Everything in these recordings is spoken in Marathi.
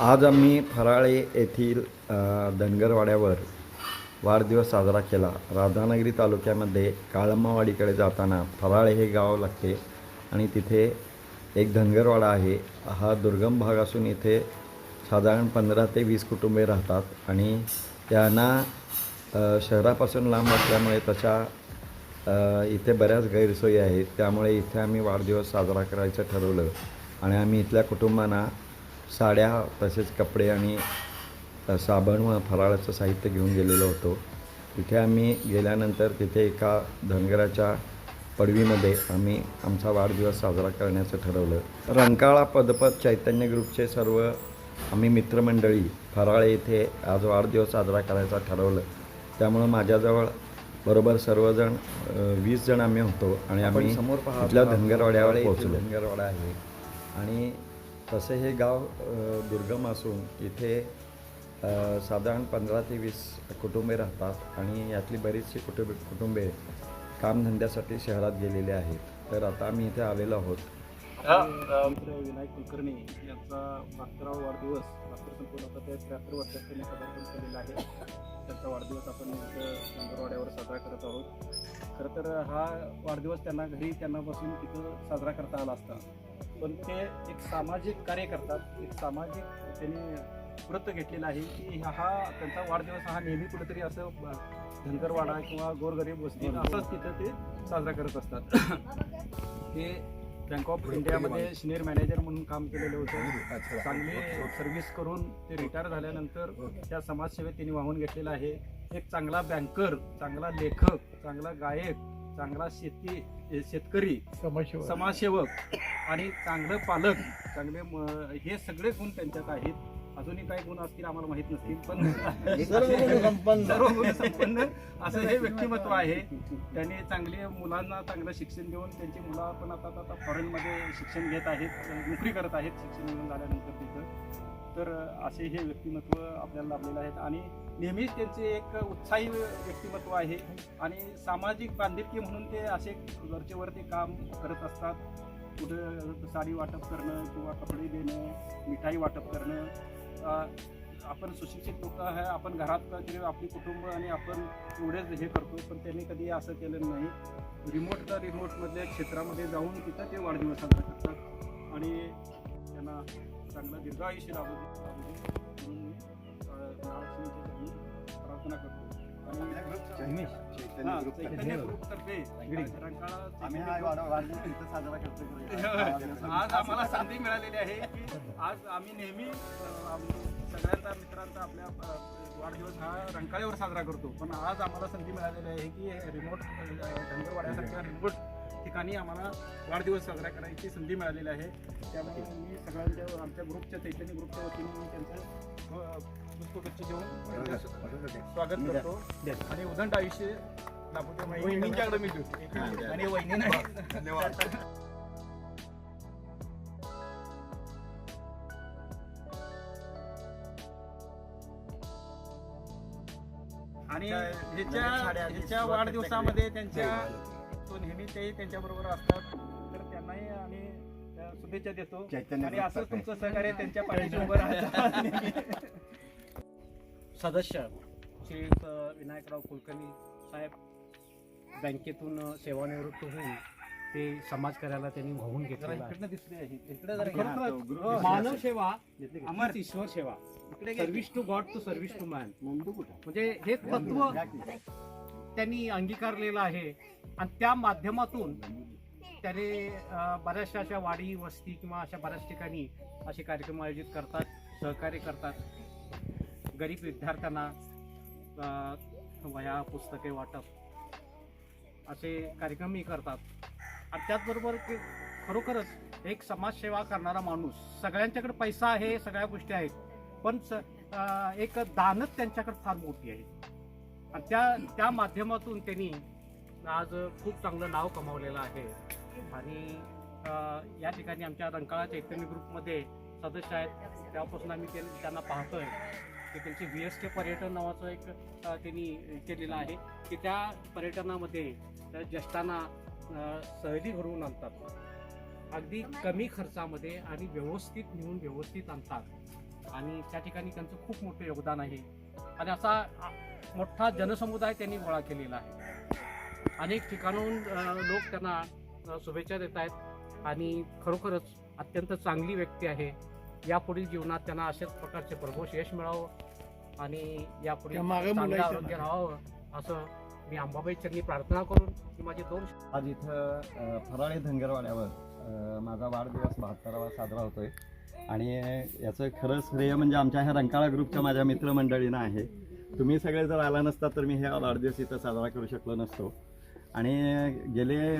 आज आम्ही फराळे येथील धनगरवाड्यावर वाढदिवस साजरा केला. राधानगरी तालुक्यामध्ये काळम्मावाडीकडे जाताना फराळे हे गाव लागते आणि तिथे एक धनगरवाडा आहे. हा दुर्गम भाग असून इथे साधारण पंधरा ते वीस कुटुंबे राहतात आणि त्यांना शहरापासून लांब असल्यामुळे तशा इथे बऱ्याच गैरसोयी आहेत. त्यामुळे इथे आम्ही वाढदिवस साजरा करायचं ठरवलं आणि आम्ही इथल्या कुटुंबांना साड्या तसेच कपडे आणि साबण व फराळाचं साहित्य घेऊन गेलेलो होतो. तिथे आम्ही गेल्यानंतर तिथे एका धनगराच्या पडवीमध्ये आम्ही आमचा वाढदिवस साजरा करण्याचं ठरवलं. रंकाळा पदपत चैतन्य ग्रुपचे सर्व आम्ही मित्रमंडळी फराळे येथे आज वाढदिवस साजरा करायचा ठरवलं. त्यामुळं माझ्याजवळ बरोबर सर्वजण वीस जण आम्ही होतो आणि आम्ही समोर इथल्या धनगरवाड्यावर पोहोचलो. धनगरवाडा आहे. आणि तसे हे गाव दुर्गम असून इथे साधारण पंधरा ते वीस कुटुंबे राहतात आणि यातली बरीचशी कुटुंब कुटुंबे कामधंद्यासाठी शहरात गेलेले आहेत. तर आता आम्ही इथे आलेलो आहोत. विनायक कुलकर्णी यांचा बहात्तरावा वाढदिवस बहात्तर संपूर्ण होता ते त्र्याहत्तर वर्षात त्यांनी पदार्पण केलेला आहे. त्यांचा वाढदिवस आपण नंदरवाड्यावर साजरा करत आहोत. खरं तर हा वाढदिवस त्यांना घरी त्यांना बसून तिथं साजरा करता आला असता. पण ते एक सामाजिक कार्य करतात. एक सामाजिक त्यांनी व्रत घेतलेलं आहे की हा त्यांचा वाढदिवस हा नेहमी कुठेतरी असं धनगरवाडा किंवा गोरगरीब वस्ती असंच तिथं ते साजरा करत असतात. हे बँक ऑफ इंडियामध्ये सिनियर मॅनेजर म्हणून काम केलेलं होतं. चांगली सर्व्हिस करून ते रिटायर झाल्यानंतर त्या समाजसेवेत त्यांनी वाहून घेतलेलं आहे. एक चांगला बँकर चांगला लेखक चांगला गायक चांगला शेती शेतकरी समाजसेवक. आणि चांगलं पालक चांगले म- हे सगळे गुण त्यांच्यात आहेत. अजूनही काही गुण असतील आम्हाला माहीत नसतील पण सर्व गुण संपन्न. असं हे व्यक्तिमत्व आहे. त्यांनी चांगली मुलांना चांगलं शिक्षण देऊन त्यांची मुलं पण आता आता फॉरेनमध्ये शिक्षण घेत आहेत नोकरी करत आहेत शिक्षण घेऊन झाल्यानंतर तिथं. तर असे हे व्यक्तिमत्व आपल्याला लाभलेले आहेत. आणि नेहमीच त्यांचे एक उत्साही व्यक्तिमत्व आहे. आणि सामाजिक बांधिलकी म्हणून ते असे वरचेवर ते काम करत असतात. कुठं साडी वाटप करणं किंवा कपडे देणं मिठाई वाटप करणं आपण सुशिक्षित लोक आहे आपण घरात तरी आपली कुटुंब आणि आपण एवढेच हे करतो पण त्यांनी कधी असं केलं नाही. रिमोट तर रिमोटमधल्या क्षेत्रामध्ये जाऊन तिथं ते वाढदिवस साजरा करतात. आणि त्यांना चांगलं दीर्घायुष्य लाभू लाभू म्हणून मी महालक्ष्मीची प्रार्थना करतो. आणि चैतन्य ग्रुपतर्फे रंकाळा आम्ही चैतन्य हा ग्रुप- वाढ- वाढदिवस इथं साजरा करतो आज आम्हाला संधी मिळालेली आहे की आज आम्ही नेहमी अं, आम्ही सगळ्यांचा मित्रांचा आपल्या अं, वाढदिवस हा रंकाळ्यावर साजरा करतो. पण आज आम्हाला संधी मिळालेली आहे की रिमोट धनगरवाड्यासारख्या रिमोट ठिकाणी आम्हाला वाढदिवस साजरा करायची संधी मिळालेली आहे. त्यामुळे मी सगळ्यांच्या आमच्या ग्रुपच्या चैतन्य ग्रुपच्या वतीने मी त्यांचं पुष्पगुच्छ देऊन स्वागत करतो. आणि उदंड आयुष्य. वहिनींच्याकडे मी आणि वहिनी नाही. धन्यवाद. आणि ह्याच्या ह्याच्या वाढदिवसामध्ये त्यांच्या. तो नेहमी ते त्यांच्या बरोबर असतात. तर त्यांनाही आम्ही शुभेच्छा देतो. आणि असं. तुमचं सहकार्य त्यांच्या पाठीशी उभं राहतं. सदस्य श्री विनायकराव कुलकर्णी साहेब बँकेतून सेवानिवृत्त होऊन ते समाजकार्याला त्यांनी वाहून ग्रुप हो. मानव सेवा. अमर. ईश्वर सेवा. Service to God to service to man म्हणजे हे तत्व त्यांनी अंगीकारलेलं आहे. आणि त्या माध्यमातून त्याने बऱ्याचशा अशा वाडी वस्ती किंवा अशा बऱ्याच ठिकाणी असे कार्यक्रम आयोजित करतात सहकार्य करतात. गरीब विद्यार्थ्यांना वया पुस्तके वाटप असे कार्यक्रमही करतात. आणि त्याचबरोबर खरोखरच एक समाजसेवा करणारा माणूस. सगळ्यांच्याकडे पैसा आहे सगळ्या गोष्टी आहेत. पण स एक दानच त्यांच्याकडे फार मोठी आहे. आणि त्या त्या माध्यमातून त्यांनी आज खूप चांगलं नाव कमावलेलं आहे. आणि या ठिकाणी आमच्या रंकाळा चैतन्य ग्रुपमध्ये सदस्य आहेत. तेव्हापासून आम्ही ते त्यांना पाहतोय. की त्यांचे व्ही एस के पर्यटन नावाचं एक त्यांनी केलेलं आहे. की त्या पर्यटनामध्ये ज्येष्ठांना सहली घडवून आणतात. अगदी कमी खर्चामध्ये आणि व्यवस्थित नेऊन व्यवस्थित आणतात. आणि त्या ठिकाणी त्यांचं खूप मोठं योगदान आहे. आणि असा मोठा जनसमुदाय त्यांनी गोळा केलेला आहे. अनेक ठिकाणून लोक त्यांना शुभेच्छा देत आहेत. आणि खरोखरच अत्यंत चांगली व्यक्ती आहे. यापुढील जीवनात त्यांना अशाच प्रकारचे प्रभोष यश मिळावं आणि यापुढे चांगलं आरोग्य राहावं असं मी अंबाबाई चरणी प्रार्थना करून की माझे दोन आज इथं फराळे धनगरवाड्यावर माझा वाढदिवस बहात्तरावा साजरा होतोय. आणि याचं खरं श्रेय म्हणजे आमच्या ह्या रंकाळा ग्रुपच्या माझ्या मित्रमंडळीनं आहे. तुम्ही सगळे जर आला नसता तर मी हे वाढदिवस इथं साजरा करू शकलो नसतो. आणि गेले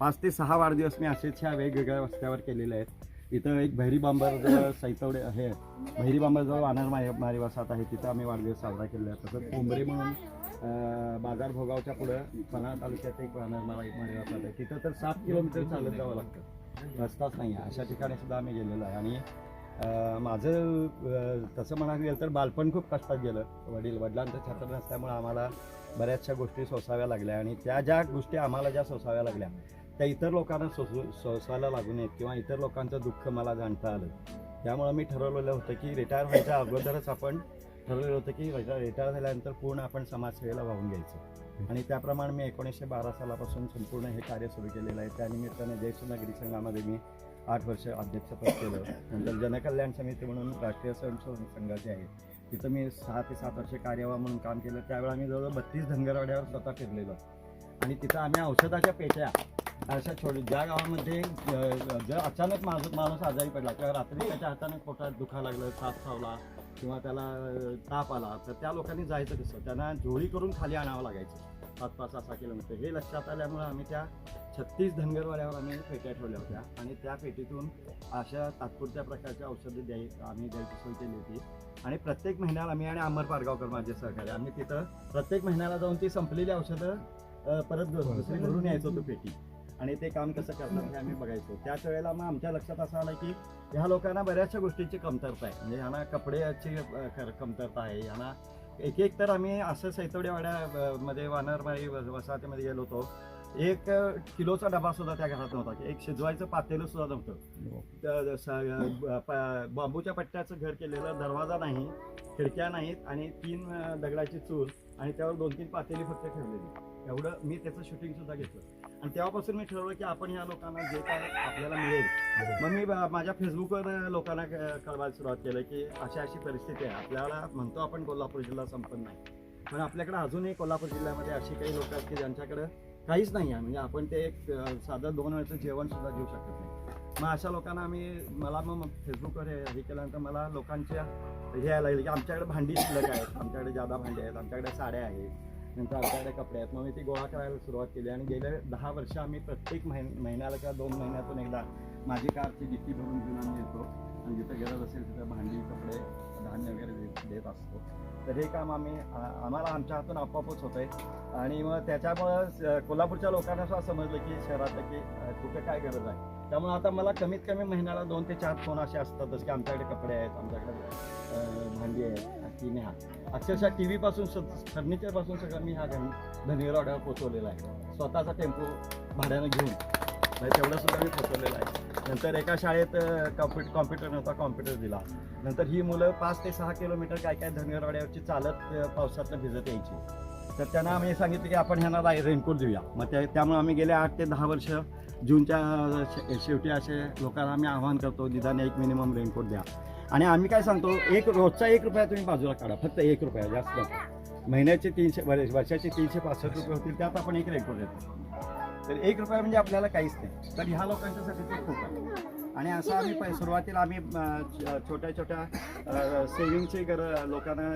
पाच ते सहा वाढदिवस मी असेच ह्या वेगवेगळ्या रस्त्यावर केलेले आहेत. इथं एक भैरी बांबरजवळ सैतवडे हे भैरी बांबरजवळ वानर मारी वसात आहे. तिथं आम्ही वाढदिवस साजरा केलेला आहे. तसंच कोंबरे म्हणून बाजार भोगावच्या पुढं पन्हाळा तालुक्यात एक वानर मारी वसात आहे. तिथं तर सात किलोमीटर चालत जावं लागतं. रस्ताच नाही आहे. अशा ठिकाणी सुद्धा आम्ही गेलेलो आहे. आणि माझं तसं म्हणायला गेलं तर बालपण खूप कष्टात गेलं. वडील वडिलांचं छत्र नसल्यामुळं आम्हाला बऱ्याचशा गोष्टी सोसाव्या लागल्या. आणि त्या ज्या गोष्टी आम्हाला ज्या सोसाव्या लागल्या त्या इतर लोकांना सोसू सोसायला लागू नयेत किंवा इतर लोकांचं दुःख मला जाणता आलं. त्यामुळं मी ठरवलेलं होतं की रिटायर व्हायच्या अगोदरच आपण ठरवलेलं होतं की रिटायर झाल्यानंतर पूर्ण आपण समाजसेवेला वाहून घ्यायचं. आणि त्याप्रमाणे मी एकोणीसशे बारा सालापासून संपूर्ण हे कार्य सुरू केलेलं आहे. त्यानिमित्ताने जयसू नागरी संघामध्ये मी आठ वर्ष अध्यक्षपद केलं. नंतर जनकल्याण समिती म्हणून राष्ट्रीय स्वयंसेवक संघाचे आहे. तिथं मी सहा ते सात वर्ष कार्यवाह म्हणून काम केलं. त्यावेळेला आम्ही जवळजवळ बत्तीस धनगरवाड्यावर स्वतः फिरलेलो. आणि तिथं आम्ही औषधाच्या पेट्या अशा छोड ज्या गावामध्ये जर अचानक माझं माणूस आजारी पडला किंवा रात्री त्याच्या हाताने पोटात दुखा लागलं साप चावला किंवा त्याला ताप आला तर त्या लोकांनी जायचं कसं? त्यांना जोडी करून खाली आणावं लागायचं. पाच पाच सहा सहा किलोमीटर. हे लक्षात आल्यामुळं आम्ही त्या छत्तीस धनगरवाड्यावर आम्ही पेट्या ठेवल्या होत्या. आणि त्या पेटीतून अशा तात्पुरत्या प्रकारच्या औषधं द्याय आम्ही द्यायची सोय केली होती. आणि प्रत्येक महिन्याला आम्ही आणि अमर पारगावकर माझे सहकारी आम्ही तिथं प्रत्येक महिन्याला जाऊन ती संपलेली औषधं परत घ- दुसरी भरून यायचो तो पेटी. आणि ते काम कसं करतात हे आम्ही बघायचो. त्याच वेळेला मग आमच्या लक्षात असं आलं की ह्या लोकांना बऱ्याचशा गोष्टींची कमतरता आहे. म्हणजे ह्यांना कपड्याची कमतरता आहे. ह्यांना एक एक तर आम्ही असं सैतवडेवाड्या अ, मध्ये वानरमाळी वस- वसाहतीमध्ये गेलो होतो. एक किलोचा डबा सुद्धा त्या घरात नव्हता. की एक शिजवायचं पातेलं सुद्धा नव्हतं. प- बांबूच्या पट्ट्याचं घर केलेलं दरवाजा नाही खिडक्या नाहीत आणि तीन दगडाची चूल आणि त्यावर दोन तीन पातेली फक्त ठेवलेली. एवढं मी त्याचं शूटिंग सुद्धा घेतलं. आणि तेव्हापासून मी ठरवलं की आपण ह्या लोकांना जे काय आपल्याला मिळेल. मग मी माझ्या फेसबुकवर लोकांना क- कळवायला सुरुवात केलं की अशी अशी परिस्थिती आहे. आपल्याला म्हणतो आपण कोल्हापूर जिल्हा संपन्न नाही. पण आपल्याकडे अजूनही कोल्हापूर जिल्ह्यामध्ये अशी काही लोक आहेत की ज्यांच्याकडे काहीच नाही आहे. म्हणजे आपण ते एक साधं दोन वेळचं जेवण सुद्धा घेऊ शकत नाही. मग अशा लोकांना आम्ही मला मग फेसबुकवर हे हे केल्यानंतर मला लोकांच्या हे यायला लागले की आमच्याकडे भांडी शिल्लक आहेत. आमच्याकडे जादा भांडी आहेत. आमच्याकडे साड्या आहेत. नंतर आमच्याकडे कपडे आहेत मग मी ती गोळा करायला सुरुवात केली आणि गेले दहा वर्ष आम्ही प्रत्येक महिन महिन्याला किंवा दोन महिन्यातून एकदा माझी कारची डिक्की भरून घेऊन आम्ही येतो आणि जिथं गरज असेल तिथं भांडी कपडे धान्य वगैरे देत देत असतो. तर हे काम आम्ही आम्हाला आमच्या हातून आपोआपच होत आहे आणि मग त्याच्यामुळं कोल्हापूरच्या लोकांना असं समजलं की शहरातलं की कुठं कुठे काय गरज आहे. त्यामुळे आता मला कमीत कमी महिन्याला दोन ते चार फोन असे असतातच की आमच्याकडे कपडे आहेत आमच्याकडे भांडी आहेत. की हा. अक्षरशः टी व्हीपासून फर्निचरपासून सगळं मी हा घन ऑर्डर पोचवलेला आहे. स्वतःचा टेम्पो भाड्यानं घेऊन. म्हणजे तेवढं सुद्धा मी पोचवलेलं आहे. नंतर एका शाळेत कॉम्प्युटर कॉम्प्युटर नव्हता कॉम्प्युटर दिला. नंतर ही मुलं पाच ते सहा किलोमीटर काय काय धनगरवाड्यावरची चालत पावसातनं भिजत यायची. तर त्यांना आम्ही सांगितलं की आपण ह्यांना रेनकोट देऊया. मग त्या त्यामुळे आम्ही गेले आठ ते दहा वर्ष. जूनच्या शे- शेवटी असे लोकांना आम्ही आवाहन करतो निदान एक मिनिमम रेनकोट द्या. आणि आम्ही काय सांगतो एक रोजचा एक रुपया तुम्ही बाजूला काढा फक्त एक रुपया जास्त महिन्याचे तीनशे वर्षाचे तीनशे पासष्ट रुपये होतील त्यात आपण एक रेकॉर्ड देतो. तर एक रुपया म्हणजे आपल्याला काहीच नाही. तर ह्या लोकांच्यासाठी ते खूप आहे. आणि असं आम्ही सुरुवातीला आम्ही छोट्या छोट्या सेविंगची गर लोकांना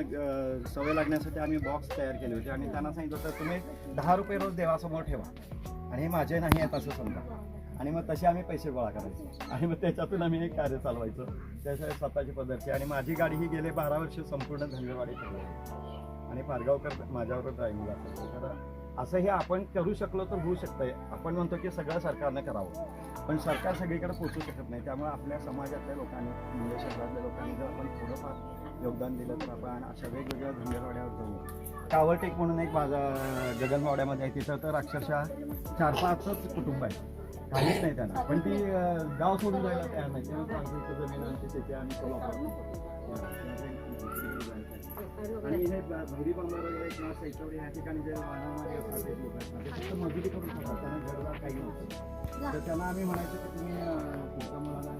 सवय लागण्यासाठी आम्ही बॉक्स तयार केले होते. आणि त्यांना सांगितलं होतं तुम्ही दहा रुपये रोज देवासमोर ठेवा. आणि हे माझे नाही आहेत असं समजा. आणि मग तसे आम्ही पैसे गोळा करायचे. आणि मग त्याच्यातून आम्ही एक कार्य चालवायचो. त्याशिवाय स्वतःची पद्धती आणि माझी गाडी ही गेले बारा वर्ष संपूर्ण धनगरवाडी ठरली आणि पारगावकर माझ्यावर ड्रायव्हिंग असायचं. तर असं हे आपण करू शकलो तर होऊ शकतंय. आपण म्हणतो की सगळं सरकारनं करावं. पण सरकार सगळीकडे पोहोचू शकत नाही. त्यामुळे आपल्या समाजातल्या लोकांनी म्हणजे शहरातल्या लोकांनी जर आपण थोडंफार योगदान दिलं तर आपण अशा वेगवेगळ्या धंदेवाड्यावर जाऊ. कावरटेक म्हणून एक माझा गगनवाड्यामध्ये आहे. तिथं तर अक्षरशः चार पाचच कुटुंब आहे काहीच नाही त्यांना. पण ती अं, गाव सोडून जायला तयार नाही. ते म्हणतात, आमची इथं जमीन आमची शेती आम्ही कोल्हापूर आणि हे ब- भैरी बंगाल वगैरे किंवा सैकवडी या ठिकाणी जे वाहनमारी असतात ते लोक असतात, ते फक्त मजुरी करून खातात त्यांना घरदार काही नसतं तर त्यांना आम्ही म्हणायचो की तुम्ही अं, तुमच्या मुलाला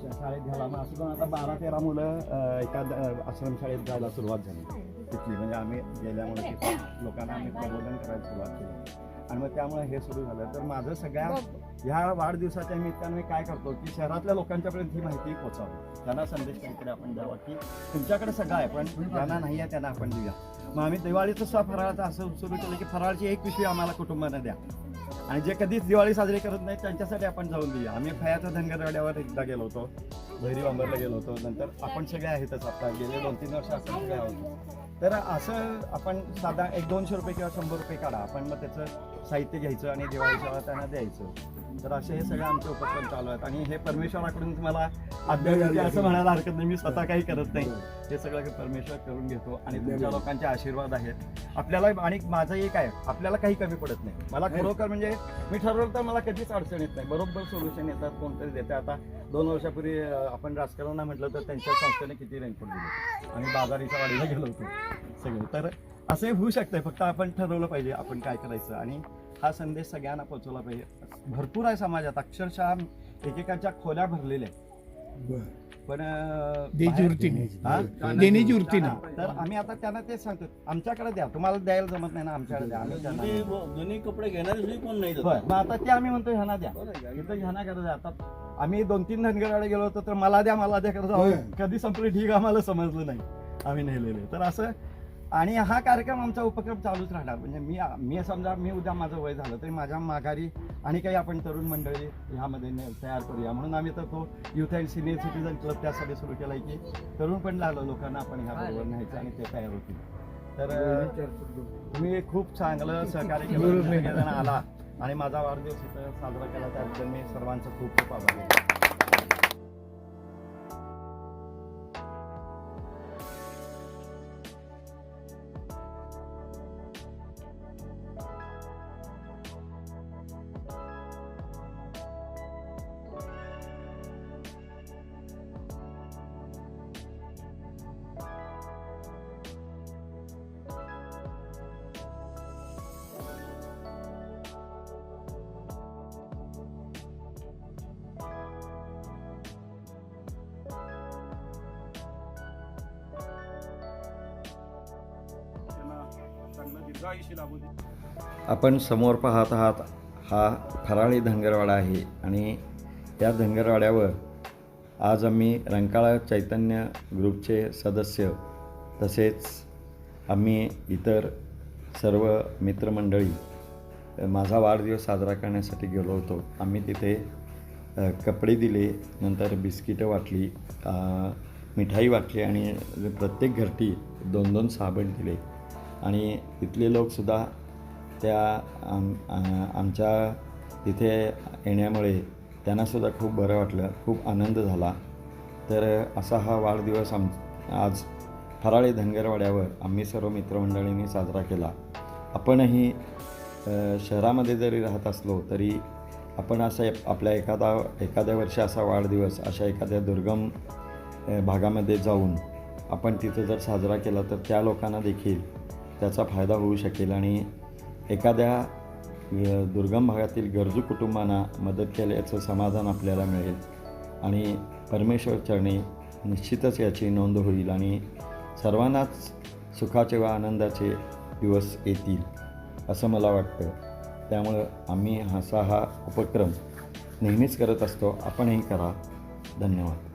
श- शाळेत घ्याला मग असं पण आता बारा तेरा मुलं अं, एका द- अं, आश्रमशाळेत जायला सुरुवात झाली. तिथली. म्हणजे आम्ही गेल्यामुळे तिथे लोकांना आम्ही प्रबोधन करायला सुरुवात केली. आणि मग त्यामुळे हे सुरू झालं. तर माझं सगळ्या ह्या वाढदिवसाच्या निमित्तानं मी काय करतो की शहरातल्या लोकांच्यापर्यंत ही माहिती पोहोचावी त्यांना संदेश काहीतरी आपण द्यावा की तुमच्याकडे सगळं आहे पण ज्यांना नाही आहे त्यांना आपण देऊया. मग आम्ही दिवाळीचं सुद्धा फराळाचं असं सुरू केलं की फराळची एक पिशवी आम्हाला कुटुंबानं द्या. आणि जे कधीच दिवाळी साजरी करत नाहीत त्यांच्यासाठी आपण जाऊन देऊया. आम्ही फयाच्या धनगरवाड्यावर एकदा गेलो होतो भैरी बांबरला गेलो होतो. नंतर आपण सगळे आहेतच आता. गेले दोन तीन वर्ष आपण सगळे आहोत. तर असं आपण साधा एक दोनशे रुपये किंवा शंभर रुपये काढा. आपण मग त्याचं साहित्य घ्यायचं आणि दिवाळीच्या त्यांना द्यायचं. तर असे हे सगळे आमचे उपक्रम चालू आहेत. आणि हे परमेश्वराकडून तुम्हाला अध्यात्म असं म्हणायला हरकत नाही. मी स्वतः काही करत नाही. हे सगळं परमेश्वर करून घेतो आणि तुमच्या लोकांचे आशीर्वाद आहेत. आपल्याला आणि माझं एक आहे. आपल्याला काही कमी पडत नाही. मला खरोखर म्हणजे मी ठरवलं तर मला कधीच अडचण येत नाही. बरोबर सोल्युशन येतात कोणतरी देते आता दोन वर्षापूर्वी आपण राजकारणाला म्हटलं तर त्यांच्या संस्थेने किती रेनकोट दिले आम्ही बाजारीच्या वाडीला गेलो होतो. सगळे. तर असे होऊ शकतंय. फक्त आपण ठरवलं पाहिजे आपण काय करायचं. आणि हा संदेश सगळ्यांना पोहोचवला पाहिजे. भरपूर आहे समाजात अक्षरशः एकेकाच्या खोल्या भरलेल्या आहेत. पण हा? वृत्तीनं तर आम्ही आता त्यांना तेच सांगतो. आमच्याकडे द्या. तुम्हाला द्यायला जमत नाही ना आमच्याकडे द्या. आम्ही कपडे घेणारे कोण नाही मग आता ते आम्ही म्हणतो ह्यांना द्या. इथं ह्यांना करत आहे. आता आम्ही दोन तीन धनगरवाडे गेलो होतो तर मला द्या मला द्या करत. कधी संपली ठीक आम्हाला समजलं नाही. आम्ही नेलेले. तर असं आणि हा कार्यक्रम आमचा उपक्रम चालूच राहणार म्हणजे मी मी समजा मी उद्या माझं वय झालं तरी माझ्या माघारी आणि काही आपण तरुण मंडळी ह्यामध्ये ने- तयार करूया. म्हणून आम्ही तर तो youth and senior citizen club त्यासाठी सुरू केला आहे की तरुण पण लागलो लोकांना आपण ह्याबरोबर न्यायचं आणि ते तयार होतील. तर तुम्ही खूप चांगलं सहकार्य केलं. आला आणि माझा वाढदिवस इथं साजरा केला. त्याबद्दल मी सर्वांचं खूप खूप आभार आपण समोर पाहत आहात हा फराळी धनगरवाडा आहे आणि या धनगरवाड्यावर आज आम्ही रंकाळा चैतन्य ग्रुपचे सदस्य तसेच आम्ही इतर सर्व मित्रमंडळी माझा वाढदिवस साजरा करण्यासाठी गेलो होतो. आम्ही तिथे कपडे दिले नंतर बिस्किटं वाटली मिठाई वाटली आणि प्रत्येक घरटी दोन दोन साबण दिले. आणि इथले लोकसुद्धा त्या आम आमच्या तिथे येण्यामुळे त्यांनासुद्धा खूप बरं वाटलं खूप आनंद झाला. तर असा हा वाढदिवस आम आज फराळे धनगरवाड्यावर आम्ही सर्व मित्रमंडळींनी साजरा केला. आपणही शहरामध्ये जरी राहत असलो तरी आपण असा आपल्या एखादा एखाद्या वर्षी असा वाढदिवस अशा एखाद्या दुर्गम भागामध्ये जाऊन आपण तिथं जर साजरा केला तर त्या लोकांना देखील त्याचा फायदा होऊ शकेल आणि एखाद्या दुर्गम भागातील गरजू कुटुंबांना मदत केल्याचं समाधान आपल्याला मिळेल. आणि परमेश्वर चरणी निश्चितच याची नोंद होईल आणि सर्वांनाच सुखाचे व आनंदाचे दिवस येतील असं मला वाटतं. त्यामुळं आम्ही असा हा उपक्रम नेहमीच करत असतो. आपणही करा. धन्यवाद.